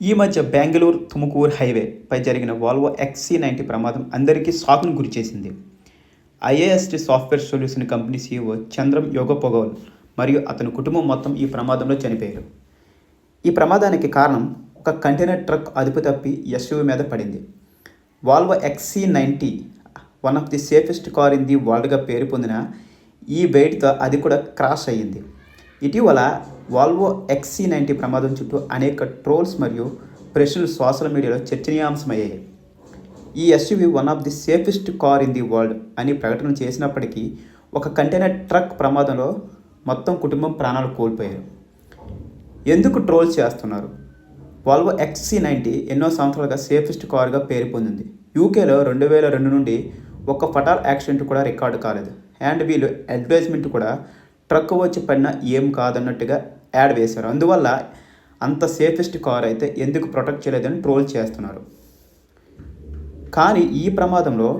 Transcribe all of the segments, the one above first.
ఈ మధ్య బెంగళూరు తుముకూరు హైవే పై జరిగిన వాల్వో ఎక్సీ నైంటీ ప్రమాదం అందరికీ షాక్ను గురిచేసింది IAST software solution company CEO Chandram యోగపొగవల్ మరియు అతని కుటుంబం మొత్తం ఈ ప్రమాదంలో చనిపోయారు. ఈ ప్రమాదానికి కారణం ఒక కంటైనర్ ట్రక్ అదుపు తప్పి ఎస్యూవి మీద పడింది. Volvo XC ninety one of the safest car in the వరల్డ్గా పేరు పొందిన ఈ వెయిట్తో అది కూడా క్రాష్ అయ్యింది. ఇటీవల వాల్వో ఎక్సీ నైంటీ ప్రమాదం చుట్టూ అనేక ట్రోల్స్ మరియు ప్రశ్నలు సోషల్ మీడియాలో చర్చనీయాంశమయ్యాయి. ఈ SUV one of the safest car in the world అని ప్రకటన చేసినప్పటికీ ఒక కంటైనర్ ట్రక్ ప్రమాదంలో మొత్తం కుటుంబం ప్రాణాలు కోల్పోయారు. ఎందుకు ట్రోల్ చేస్తున్నారు? వాల్వో ఎక్సీ నైంటీ ఎన్నో సంవత్సరాలుగా సేఫెస్ట్ కారుగా పేరు పొందింది. యూకేలో రెండు వేల రెండు నుండి ఒక్క ఫటాల్ యాక్సిడెంట్ కూడా రికార్డు కాలేదు. అండ్ వీళ్ళు అడ్వర్టైజ్మెంట్ కూడా ట్రక్ వచ్చి పడినా ఏం కాదన్నట్టుగా యాడ్ వేశారు. అందువల్ల అంత సేఫెస్ట్ కార్ అయితే ఎందుకు ప్రొటెక్ట్ చేయలేదని ట్రోల్ చేస్తున్నారు. కానీ ఈ ప్రమాదంలో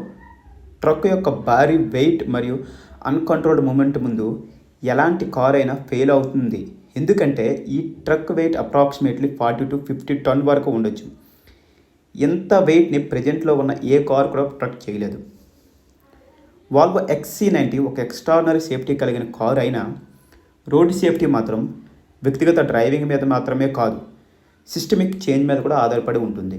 ట్రక్ యొక్క భారీ వెయిట్ మరియు అన్కంట్రోల్డ్ మూమెంట్ ముందు ఎలాంటి కార్ అయినా ఫెయిల్ అవుతుంది. ఎందుకంటే ఈ truck weight approximately forty to fifty ton వరకు ఉండొచ్చు. ఇంత వెయిట్ని ప్రజెంట్లో ఉన్న ఏ కార్ కూడా ప్రొటెక్ట్ చేయలేదు. వాల్వో ఎక్స్సీ నైంటీ ఒక ఎక్స్ట్రాడినరీ సేఫ్టీ కలిగిన కారు అయినా రోడ్డు సేఫ్టీ మాత్రం వ్యక్తిగత డ్రైవింగ్ మీద మాత్రమే కాదు సిస్టమిక్ చేంజ్ మీద కూడా ఆధారపడి ఉంటుంది.